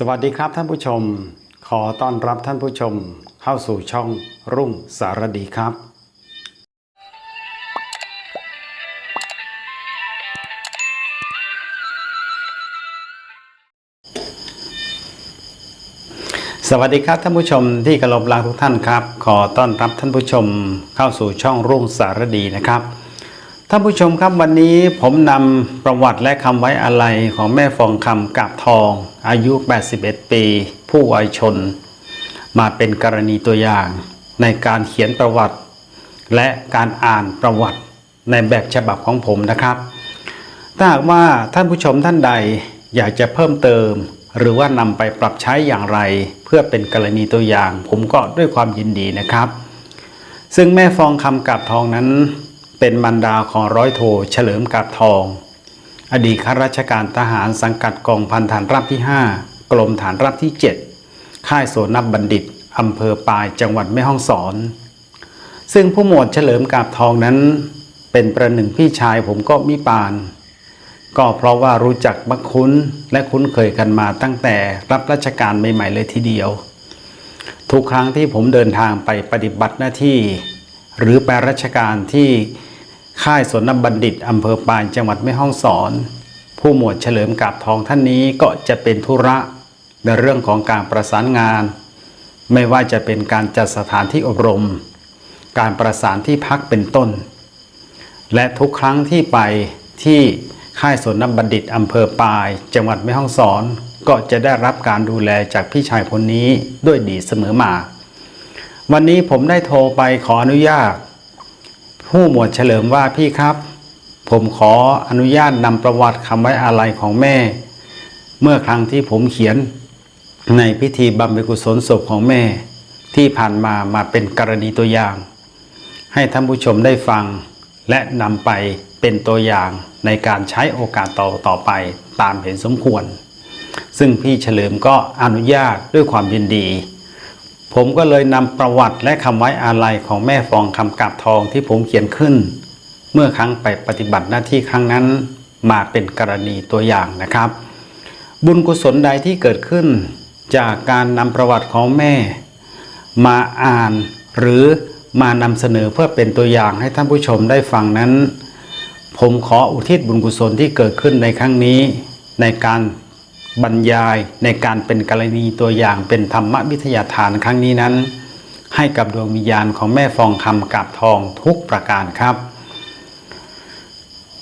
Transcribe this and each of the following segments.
สวัสดีครับท่านผู้ชม ขอต้อนรับท่านผู้ชม เข้าสู่ช่องรุ่งสารดีครับ สวัสดีครับท่านผู้ชมที่กระลบรักทุกท่านครับ ขอต้อนรับท่านผู้ชมเข้าสู่ช่องรุ่งสารดีนะครับ ท่านผู้ชมครับวันนี้ผมนำประวัติและคำไว้อาลัยของแม่ฟองคำกาบทอง อายุ 81 ปี ผู้วัยชน มาเป็นกรณีตัวอย่าง ในการเขียนประวัติ และการอ่านประวัติในแบบฉบับของผมนะครับ ถ้าหากว่าท่านผู้ชมท่านใดอยากจะเพิ่มเติม หรือว่านำไปปรับใช้อย่างไร เพื่อเป็นกรณีตัวอย่าง ผมก็ด้วยความยินดีนะครับ ซึ่งแม่ฟองคำกาบทองนั้น เป็นบรรดาของร้อยโทเฉลิมกาบทอง อดีตข้าราชการทหารสังกัดกองพันฐานราบที่ 5 กรมฐานราบที่ 7 ค่ายโสนับบัณฑิตอำเภอปายจังหวัดแม่ฮ่องสอน ซึ่งผู้หมวดเฉลิมกาบทองนั้น เป็นประหนึ่งพี่ชายผมก็มิปาน ก็เพราะว่ารู้จักบักคุ้นและคุ้นเคยกันมาตั้งแต่รับราชการใหม่ๆเลยทีเดียว ทุกครั้งที่ผมเดินทางไปปฏิบัติหน้าที่ หรือไปราชการที่ ค่ายสนบัณฑิตอำเภอปานจังหวัดแม่ฮ่องสอน ผู้หมวดเฉลิมกาบทองท่านนี้ก็จะเป็นธุระในเรื่องของการประสานงาน ไม่ว่าจะเป็นการจัดสถานที่อบรม การประสานที่พักเป็นต้น และทุกครั้งที่ไปที่ค่ายสนบัณฑิตอำเภอปาย จังหวัดแม่ฮ่องสอนก็จะได้รับการดูแลจากพี่ชายคนนี้ด้วยดีเสมอมา วันนี้ผมได้โทรไปขออนุญาต ผู้หมวดเฉลิมว่าพี่ครับ ผมขออนุญาตนำประวัติคำไว้อาลัยของแม่ เมื่อครั้งที่ผมเขียนในพิธีบำเพ็ญกุศลศพของแม่ ที่ผ่านมามาเป็นกรณีตัวอย่าง ให้ท่านผู้ชมได้ฟัง และนำไปเป็นตัวอย่างในการใช้โอกาสต่อต่อไปตามเห็นสมควร ซึ่งพี่เฉลิมก็อนุญาตด้วยความยินดี ผมก็เลยนำประวัติและคำไว้อาลัยของแม่ฟองคำกาบทองที่ผมเขียนขึ้น เมื่อครั้งไปปฏิบัติหน้าที่ครั้งนั้นมาเป็นกรณีตัวอย่างนะครับ บุญกุศลใดที่เกิดขึ้น จากการนำประวัติของแม่ มาอ่านหรือมานำเสนอเพื่อเป็นตัวอย่างให้ท่านผู้ชมได้ฟังนั้น ผมขออุทิศบุญกุศลที่เกิดขึ้นในครั้งนี้ ในการ บรรยายในการเป็นกรณีตัวอย่างเป็นธรรมวิทยาทานครั้งนี้นั้น ให้กับดวงวิญญาณของแม่ฟองคำกาบทองทุกประการครับ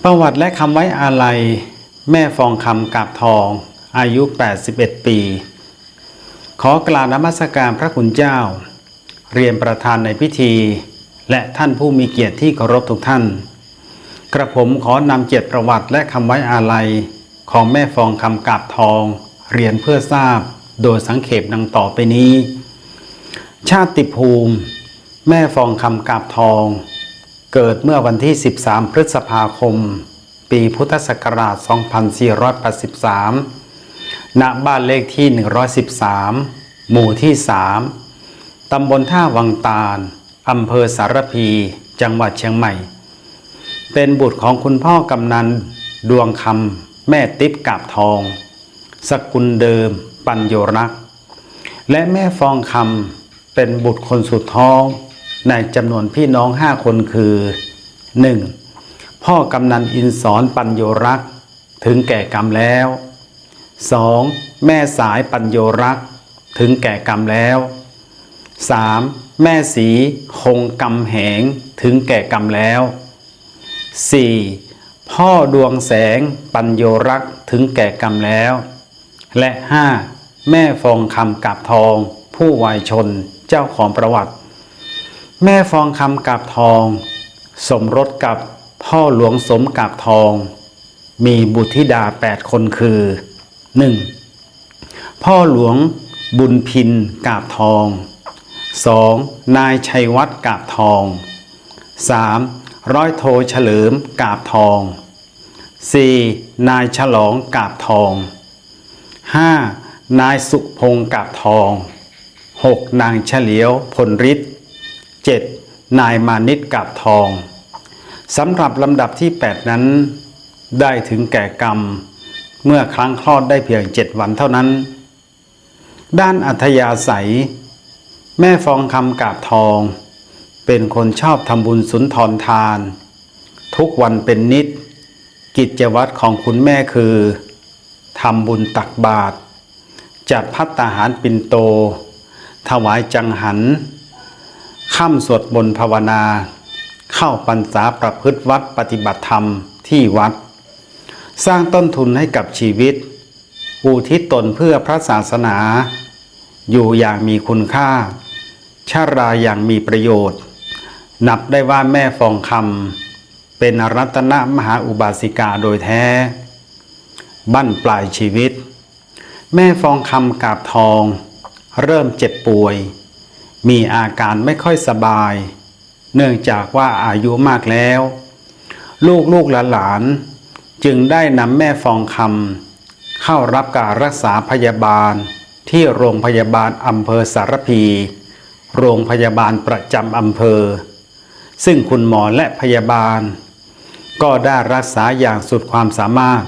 ประวัติและคำไว้อาลัยแม่ฟองคำกาบทองอายุ 81 ปี ขอกราบนมัสการพระคุณเจ้า เรียนประธานในพิธี และท่านผู้มีเกียรติที่เคารพทุกท่าน กระผมขอนำเกียรติประวัติและคำไว้อาลัย ของแม่ฟองคำกาบทอง เรียนเพื่อทราบโดยสังเขปดังต่อไปนี้ ชาติภูมิ แม่ฟองคำกาบทอง เกิดเมื่อวันที่ 13 พฤษภาคม ปีพุทธศักราช 2483 ณ บ้านเลขที่ 113 หมู่ที่ 3 ตำบลท่าวังตาล อำเภอสารพี จังหวัดเชียงใหม่ เป็นบุตรของคุณพ่อกำนันดวงคำ แม่ติ๊บกาบทอง สกุลเดิม ปัญโยรัก และแม่ฟองคำเป็นบุตรคนสุดท้อง ในจำนวนพี่น้องห้าคนคือ 1. พ่อกำนันอินสอนปัญโยรัก ถึงแก่กรรมแล้ว 2. แม่สายปัญโยรัก ถึงแก่กรรมแล้ว 3. แม่สีคงกำแหงถึงแก่กรรมแล้ว 4. พ่อดวงแสงปัญโยรักถึงแก่กรรมแล้ว และ 5. แม่ฟองคำกาบทอง ผู้วัยชนเจ้าของประวัติ แม่ฟองคำกาบทอง สมรสกับพ่อหลวงสมกาบทอง มีบุตรธิดาแปดคนคือ 1. พ่อหลวงบุญพินกาบทอง 2. นายชัยวัฒน์กาบทอง 3. ร้อยโทเฉลิมกาบทอง 4. นายฉลองกาบทอง 5. นายสุพงศ์กาบทอง 6. นางเฉลียวพลฤทธิ์ 7. นายมานิตกาบทองสำหรับลำดับที่ 8 นั้น ได้ถึงแก่กรรม เมื่อครั้งคลอดได้เพียง 7 วันเท่านั้น ด้านอัธยาศัย แม่ฟองคำกาบทอง เป็นคนชอบทำบุญสุนทรทาน ทุกวันเป็นนิด กิจวัตรของคุณแม่คือทำบุญตักบาตรจัดพัตตาหารปินโต ถวายจังหันค่ำสวดมนต์ภาวนา เข้าพรรษาประพฤติวัดปฏิบัติธรรมที่วัด สร้างต้นทุนให้กับชีวิต อุทิศตนเพื่อพระศาสนา อยู่อย่างมีคุณค่า ชาราอย่างมีประโยชน์ นับได้ว่าแม่ฟองคำ เป็นรัตนมหาอุบาสิกาโดยแท้ บั้นปลายชีวิต แม่ฟองคำกาบทอง เริ่มเจ็บป่วย มีอาการไม่ค่อยสบาย เนื่องจากว่าอายุมากแล้ว ลูกลูกหลานจึงได้นำแม่ฟองคำเข้ารับการรักษาพยาบาลที่โรงพยาบาลอำเภอสารพี โรงพยาบาลประจำอำเภอ ซึ่งคุณหมอและพยาบาล ก็ได้รักษาอย่างสุดความสามารถ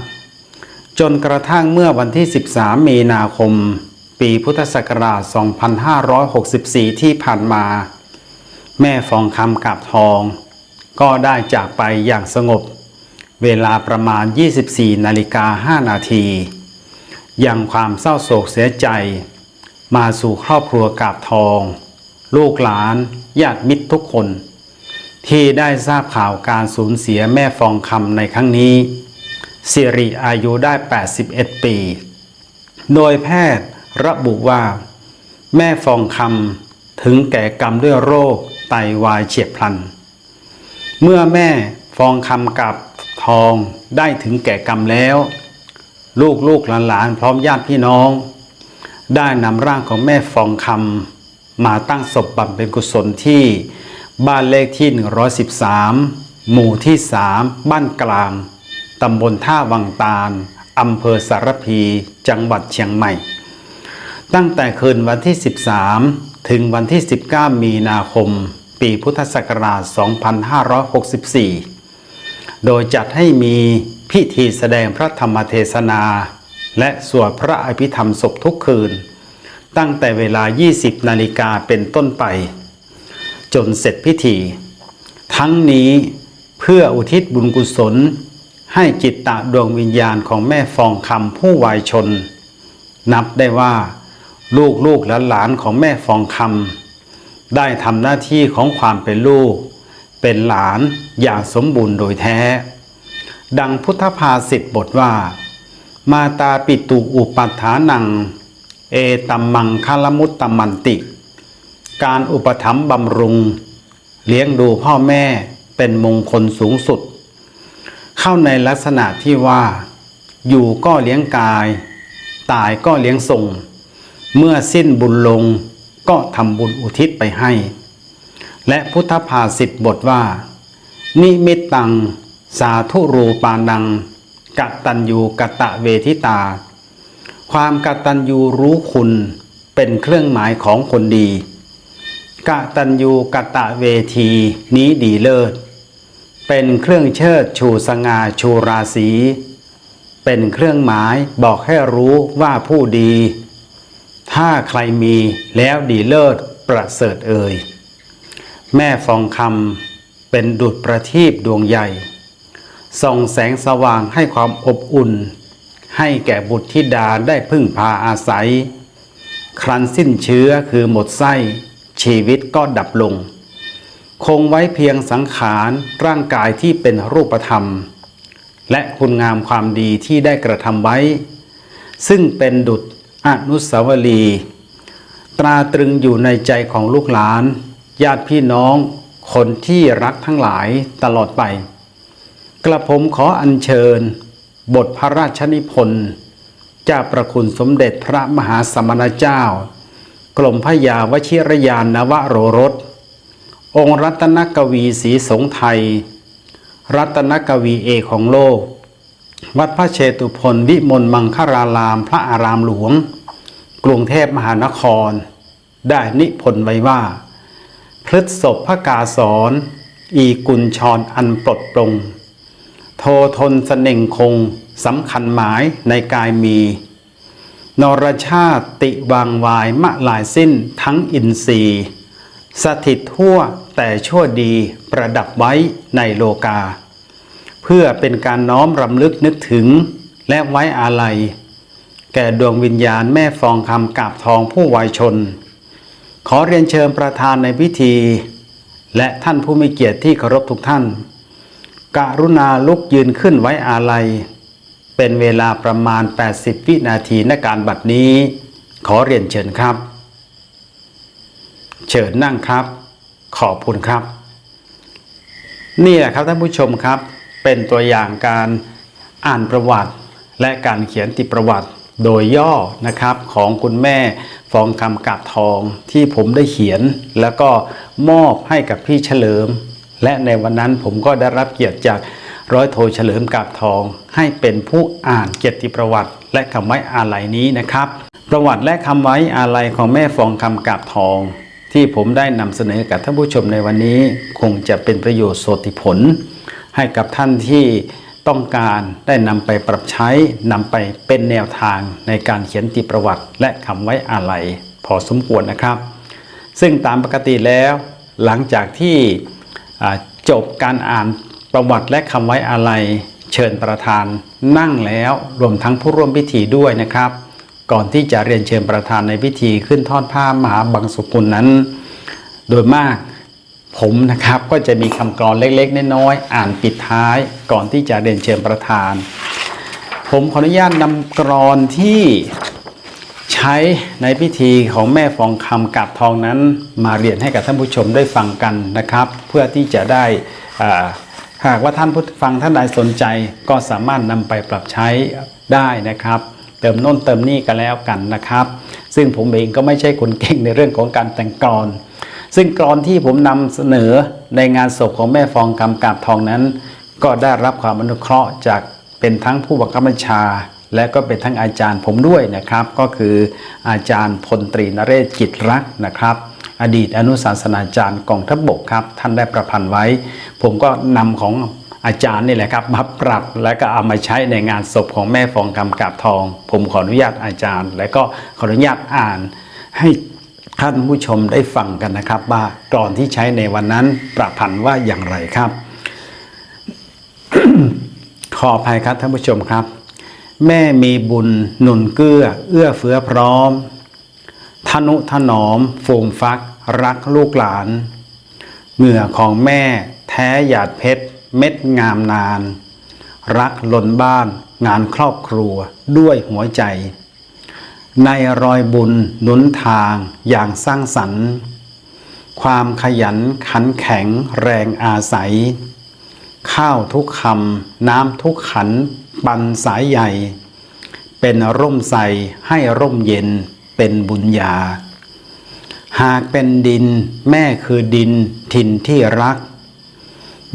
จนกระทั่งเมื่อวันที่ 13 มีนาคม ปีพุทธศักราช 2564 ที่ผ่านมา แม่ฟองคำกับทอง ก็ได้จากไปอย่างสงบ เวลาประมาณ 24 นาฬิกา 5 นาทียังความเศร้าโศกเสียใจ มาสู่ครอบครัวกาบทอง ลูกหลานญาติมิตรทุกคน ที่ได้ทราบข่าวการสูญเสียแม่ฟองคำในครั้งนี้สิริอายุได้ 81 ปี โดยแพทย์ระบุว่า แม่ฟองคำถึงแก่กรรมด้วยโรคไตวายเฉียบพลัน เมื่อแม่ฟองคำกับทองได้ถึงแก่กรรมแล้ว ลูกลูกหลานๆพร้อมญาติพี่น้อง ได้นำร่างของแม่ฟองคำมาตั้งศพบำเพ็ญกุศลที่ บ้านเลขที่ 113 หมู่ที่ 3 บ้านกลาง ตำบลท่าวังตาล อำเภอสารพี จังหวัดเชียงใหม่ ตั้งแต่คืนวันที่ 13 ถึงวันที่ 19 มีนาคม ปีพุทธศักราช 2564 โดยจัดให้มีพิธีแสดงพระธรรมเทศนา และสวดพระอภิธรรมศพทุกคืน ตั้งแต่เวลา 20 นาฬิกาเป็นต้นไป จนเสร็จพิธี ทั้งนี้เพื่ออุทิศบุญกุศล ให้จิตตะดวงวิญญาณของแม่ฟองคำผู้วายชน นับได้ว่า ลูกลูกและหลานของแม่ฟองคำได้ทำหน้าที่ของความเป็นลูก เป็นหลานอย่างสมบูรณ์โดยแท้ ดังพุทธภาษิตบทว่า มาตาปิตุอุปัฏฐานัง เอตัมมังคลมุตตมันติ การอุปถัมภ์บำรุง เลี้ยงดูพ่อแม่เป็นมงคลสูงสุด เข้าในลักษณะที่ว่า อยู่ก็เลี้ยงกาย ตายก็เลี้ยงส่ง เมื่อสิ้นบุญลงก็ทำบุญอุทิศไปให้ และพุทธภาษิตบทว่า นิมิตตัง สาธุรูปานังกตัญญูกะตะเวทิตา ความกตัญญูรู้คุณเป็นเครื่องหมายของคนดี กะตัญญูกะตะเวทีนี้ดีเลิศ เป็นเครื่องเชิดชูสง่าชูราศีเป็นเครื่องหมายบอกให้รู้ว่าผู้ดี ถ้าใครมีแล้วดีเลิศประเสริฐเอ่ยแม่ฟองคำเป็นดุจประทีปดวงใหญ่ ส่องแสงสว่างให้ความอบอุ่น ให้แก่บุตรธิดาได้พึ่งพาอาศัย ครั้นสิ้นเชื้อคือหมดไส้ ชีวิตก็ดับลง คงไว้เพียงสังขารร่างกายที่เป็นรูปธรรม และคุณงามความดีที่ได้กระทำไว้ ซึ่งเป็นดุจอนุสาวรีย์ตราตรึงอยู่ในใจของลูกหลาน ญาติพี่น้อง คนที่รักทั้งหลายตลอดไป กระผมขออัญเชิญ บทพระราชนิพนธ์เจ้าประคุณสมเด็จพระมหาสมณเจ้า กรมพยาวชิรยานนวโรรส องค์รัตนกวีศรีสงไทย รัตนกวีเอกของโลก วัดพระเชตุพนวิมลมังคารารามพระอารามหลวง กรุงเทพมหานคร ได้นิพนธ์ไว้ว่า พฤษศพพระกาสอนอีกุลชรอันปลดปรงโททนเสน่งคงสำคัญหมายในกายมี นรชาติติวางวายมะลายสิ้นทั้งอินทรีย์ สถิตทั่วแต่ชั่วดีประดับไว้ในโลกา เพื่อเป็นการน้อมรำลึกนึกถึงและไว้อาลัย แก่ดวงวิญญาณแม่ฟองคำกาบทองผู้วายชน ขอเรียนเชิญประธานในพิธี และท่านผู้มีเกียรติที่เคารพทุกท่าน กรุณาลุกยืนขึ้นไว้อาลัย เป็นเวลาประมาณ 80 วินาทีในการบัดนี้ ขอเรียนเชิญครับ เชิญนั่งครับ ขอบคุณครับ นี่แหละครับท่านผู้ชมครับ เป็นตัวอย่างการอ่านประวัติ และการเขียนติประวัติโดยย่อนะครับของคุณแม่ฟองคำกาบทองที่ผมได้เขียน แล้วก็มอบให้กับพี่เฉลิม และในวันนั้นผมก็ได้รับเกียรติจาก ร้อยโทเฉลิมกาบทอง ให้เป็นผู้อ่านเกียรติประวัติ และคำไว้อาลัยนี้นะครับ ประวัติและคำไว้อาลัยของแม่ฟองคำกาบทอง ที่ผมได้นำเสนอกับท่านผู้ชมในวันนี้ คงจะเป็นประโยชน์โสติผล ให้กับท่านที่ต้องการได้นำไปปรับใช้นำไปเป็นแนวทางในการเขียนติประวัติ และคำไว้อาลัยพอสมควรนะครับ ซึ่งตามปกติแล้ว หลังจากที่จบการอ่าน ประวัติและคำไว้อาลัยเชิญประธานนั่งแล้วรวมทั้งผู้ร่วมพิธีด้วยนะครับ ก่อนที่จะเรียนเชิญประธานในพิธีขึ้นทอดผ้ามหาบังสุกุลนั้น โดยมากผมนะครับก็จะมีคำกรอนเล็กๆน้อยๆอ่านปิดท้ายก่อนที่จะเรียนเชิญประธาน ผมขออนุญาตนำกรอนที่ใช้ในพิธีของแม่ฟองคำกาบทองนั้น มาเรียนให้กับท่านผู้ชมได้ฟังกันนะครับ เพื่อที่จะได้อ่า หากว่าท่านผู้ฟังท่านใดสนใจก็สามารถนำไปปรับใช้ได้นะครับ เติมโน่นเติมนี่กันแล้วกันนะครับ ซึ่งผมเองก็ไม่ใช่คนเก่งในเรื่องของการแต่งกรอน ซึ่งกรอนที่ผมนำเสนอในงานศพของแม่ฟองคำกาบทองนั้น ก็ได้รับความอนุเคราะห์จากเป็นทั้งผู้บังคับบัญชา และก็เป็นทั้งอาจารย์ผมด้วยนะครับ ก็คืออาจารย์พลตรีนเรศกิจรักนะครับ อดีตอนุศาสนาจารย์กองทัพบกครับ ท่านได้ประพันธ์ไว้ ผมก็นำของอาจารย์นี่แหละครับมาปรับและก็เอามาใช้ในงานศพของแม่ฟองคำกาบทอง ผมขออนุญาตอาจารย์ และก็ขออนุญาตอ่านให้ท่านผู้ชมได้ฟังกันนะครับ ว่ากรอนที่ใช้ในวันนั้นประพันธ์ว่าอย่างไรครับ ขออภัยครับท่านผู้ชมครับ แม่มีบุญหนุนเกื้อ เอื้อเฟื้อพร้อม ทนุถนอมฟูมฟัก รักลูกหลาน เหงื่อของแม่แท้หยาดเพชร เม็ดงามนาน รักล้นบ้านงานครอบครัวด้วยหัวใจ ในรอยบุญหนุนทางอย่างสร้างสรรค์ ความขยันขันแข็งแรงอาศัย ข้าวทุกคำน้ำทุกขัน ปันสายใหญ่ เป็นร่มใสให้ร่มเย็น เป็นบุญญา หากเป็นดิน แม่คือดินถิ่นที่รัก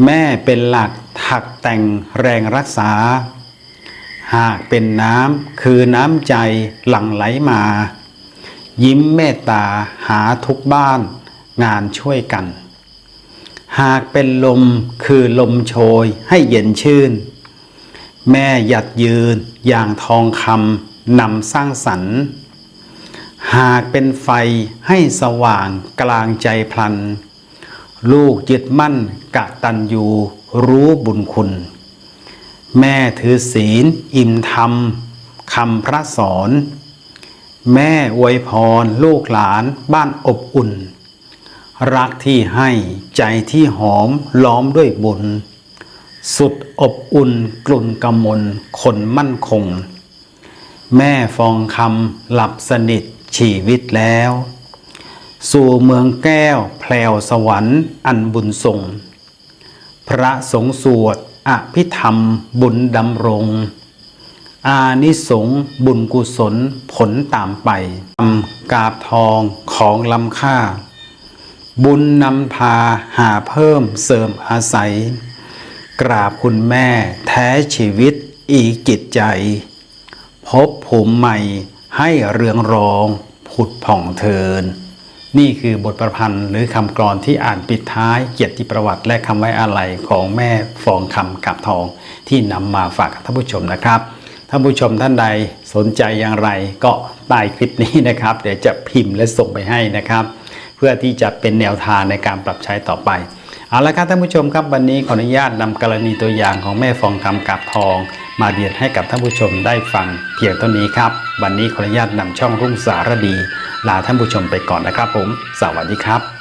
แม่เป็นหลักถักแต่งแรงรักษา หากเป็นน้ำคือน้ำใจหลั่งไหลมา ยิ้มเมตตาหาทุกบ้าน งานช่วยกัน หากเป็นลมคือลมโชยให้เย็นชื่น แม่หยัดยืนอย่างทองคำนำสร้างสรรค์ หากเป็นไฟให้สว่างกลางใจพลัน ลูกยึดมั่นกะตันยูรู้บุญคุณ แม่ถือศีล อิ่มธรรมคำพระสอน แม่อวยพรลูกหลานบ้านอบอุ่น รักที่ให้ใจที่หอมล้อมด้วยบุญ สุดอบอุ่นกลุ่นกำมลคนมั่นคง แม่ฟองคำหลับสนิท ชีวิตแล้ว สู่เมืองแก้วแพลวสวรรค์อันบุญส่ง พระสงฆ์สวดอภิธรรมบุญดำรง อานิสงบุญกุศลผลตามไปทำกาบทองของลำค่า บุญนำพาหาเพิ่มเสริมอาศัย กราบคุณแม่แท้ชีวิตอีกจิตใจ พบภูมิใหม่ ให้เรืองรองผุดผ่องเทิน นี่คือบทประพันธ์หรือคำกรอนที่อ่านปิดท้ายเกียรติประวัติและคำไว้อาลัยของแม่ฟองคำกับทองที่นำมาฝากท่านผู้ชมนะครับท่านผู้ชมท่านใดสนใจอย่างไรก็ใต้คลิปนี้นะครับ เดี๋ยวจะพิมพ์และส่งไปให้นะครับ เพื่อที่จะเป็นแนวทางในการปรับใช้ต่อไปเอาละครับท่านผู้ชมครับวันนี้ขออนุญาตนำกรณีตัวอย่างของแม่ฟองคำกับทอง มาเรียนให้กับท่านผู้ชมได้ฟังเพียงเท่านี้ครับ วันนี้ขออนุญาตนำช่องรุ่งสารดี ลาท่านผู้ชมไปก่อนนะครับผม สวัสดีครับ